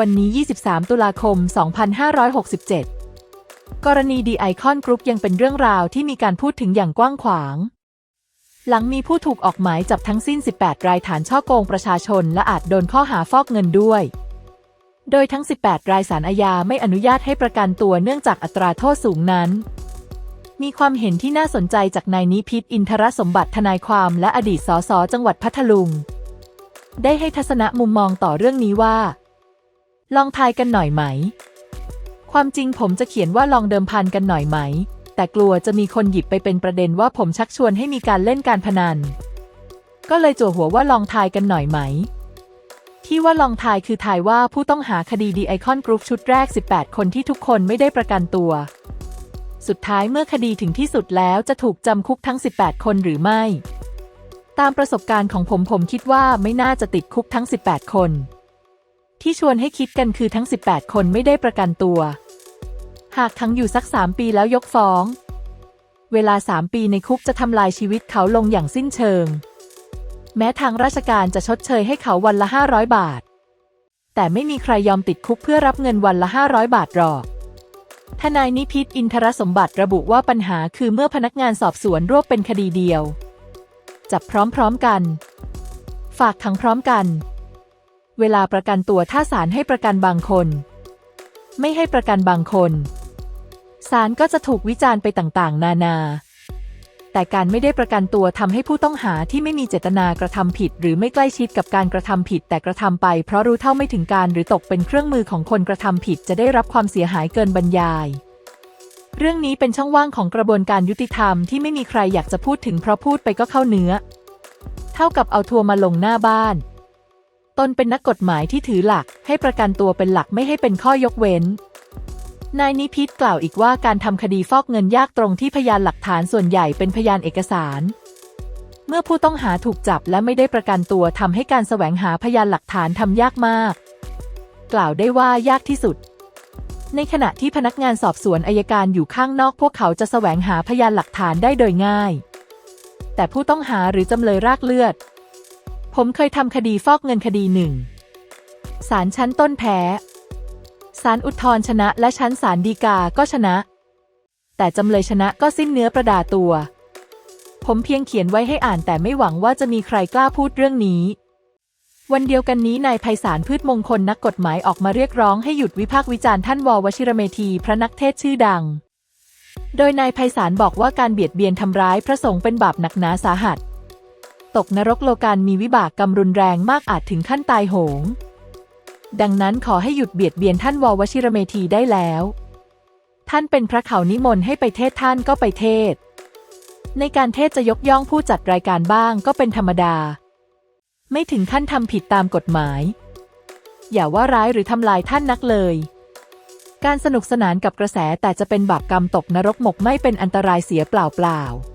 วันนี้ 23 ตุลาคม 2567 กรณีดีไอคอนกรุ๊ปยังเป็นเรื่องราวที่มีการพูดถึงอย่างกว้างขวาง หลังมีผู้ถูกออกหมายจับทั้งสิ้น 18 รายฐานช่อโกงประชาชนและอาจโดนข้อหาฟอกเงินด้วย โดยทั้ง 18 รายสารอาญาไม่อนุญาตให้ประกันตัวเนื่องจากอัตราโทษสูงนั้น มีความเห็นที่น่าสนใจจากนายนิพิษอินทรสมบัติทนายความและอดีตสสจังหวัดพัทลุง ได้ให้ทัศนะมุมมองต่อเรื่องนี้ว่า ลองทายกันหน่อยไหม ความจริงผมจะเขียนว่าลองเดิมพันกันหน่อยไหม แต่กลัวจะมีคนหยิบไปเป็นประเด็นว่าผมชักชวนให้มีการเล่นการพนัน ก็เลยจั่วหัวว่าลองทายกันหน่อยไหม ที่ว่าลองทายคือทายว่าผู้ต้องหาคดีดีไอคอนกรุ๊ปชุดแรก 18 คนที่ทุกคนไม่ได้ประกันตัว สุดท้ายเมื่อคดีถึงที่สุดแล้วจะถูกจำคุกทั้ง 18 คนหรือไม่ ตามประสบการณ์ของผมผมคิดว่าไม่น่าจะติดคุกทั้ง 18 คน ที่ชวนให้คิดกันคือทั้ง 18 คนไม่ได้ประกันตัว หากทั้งอยู่สัก 3 ปีแล้วยกฟ้อง เวลา 3 ปีในคุกจะทำลายชีวิตเขาลงอย่างสิ้นเชิง แม้ทางราชการจะชดเชยให้เขาวันละ 500 บาท แต่ไม่มีใครยอมติดคุกเพื่อรับเงินวันละ 500 บาทหรอกทนายนิพิษอินทรสมบัติระบุว่าปัญหาคือเมื่อพนักงานสอบสวนรวบเป็นคดีเดียว จับพร้อมๆกัน ฝากขังพร้อมกัน เวลาประกันตัวถ้าศาลให้ประกันบางคน ไม่ให้ประกันบางคนศาลก็จะถูกวิจารณ์ไปต่างๆ นานา แต่การไม่ได้ประกันตัวทำให้ผู้ต้องหาที่ไม่มีเจตนากระทำผิด หรือไม่ใกล้ชิดกับการกระทำผิด แต่กระทำไป เพราะรู้เท่าไม่ถึงการหรือตกเป็นเครื่องมือของคนกระทำผิดจะได้รับความเสียหายเกินบรรยาย เรื่องนี้เป็นช่องว่างของกระบวนการยุติธรรมที่ไม่มีใครอยากจะพูดถึงเพราะพูดไปก็เข้าเนื้อ เท่ากับเอาทัวร์มาลงหน้าบ้าน นเป็นนักกฎหมายที่ถือหลักให้ประกันตัวเป็นหลักไม่ให้เป็นข้อยกเว้น นายนิพิษกล่าวอีกว่าการทำคดีฟอกเงินยากตรงที่พยานหลักฐานส่วนใหญ่เป็นพยานเอกสาร เมื่อผู้ต้องหาถูกจับและไม่ได้ประกันตัวทำให้การแสวงหาพยานหลักฐานทำยากมาก กล่าวได้ว่ายากที่สุด ในขณะที่พนักงานสอบสวนอายการอยู่ข้างนอกพวกเขาจะแสวงหาพยานหลักฐานได้โดยง่าย แต่ผู้ต้องหาหรือจำเลยรากเลือด ผมเคยทำคดีฟอกเงินคดีหนึ่งศาลชั้นต้นแพ้ศาลอุทธรณ์ชนะและชั้นศาลฎีกาก็ชนะ แต่จำเลยชนะก็สิ้นเนื้อประดาตัว ผมเพียงเขียนไว้ให้อ่านแต่ไม่หวังว่าจะมีใครกล้าพูดเรื่องนี้ วันเดียวกันนี้นายไพศาลพืชมงคลนักกฎหมายออกมาเรียกร้องให้หยุดวิพากษ์วิจารณ์ท่านววชิรเมธีพระนักเทศชื่อดัง โดยนายไพศาลบอกว่าการเบียดเบียนทำร้ายพระสงฆ์เป็นบาปหนักหนาสาหัส ตกนรกโลกาลมีวิบากกรรมรุนแรงมากอาจถึงขั้นตายโหง ดังนั้นขอให้หยุดเบียดเบียนท่านววชิรเมธีได้แล้ว ท่านเป็นพระเขานิมนต์ให้ไปเทศท่านก็ไปเทศ ในการเทศจะยกย่องผู้จัดรายการบ้างก็เป็นธรรมดา ไม่ถึงขั้นทำผิดตามกฎหมาย อย่าว่าร้ายหรือทำลายท่านนักเลยการสนุกสนานกับกระแสแต่จะเป็นบาปกรรมตกนรกหมกไม่เป็นอันตรายเสียเปล่าๆ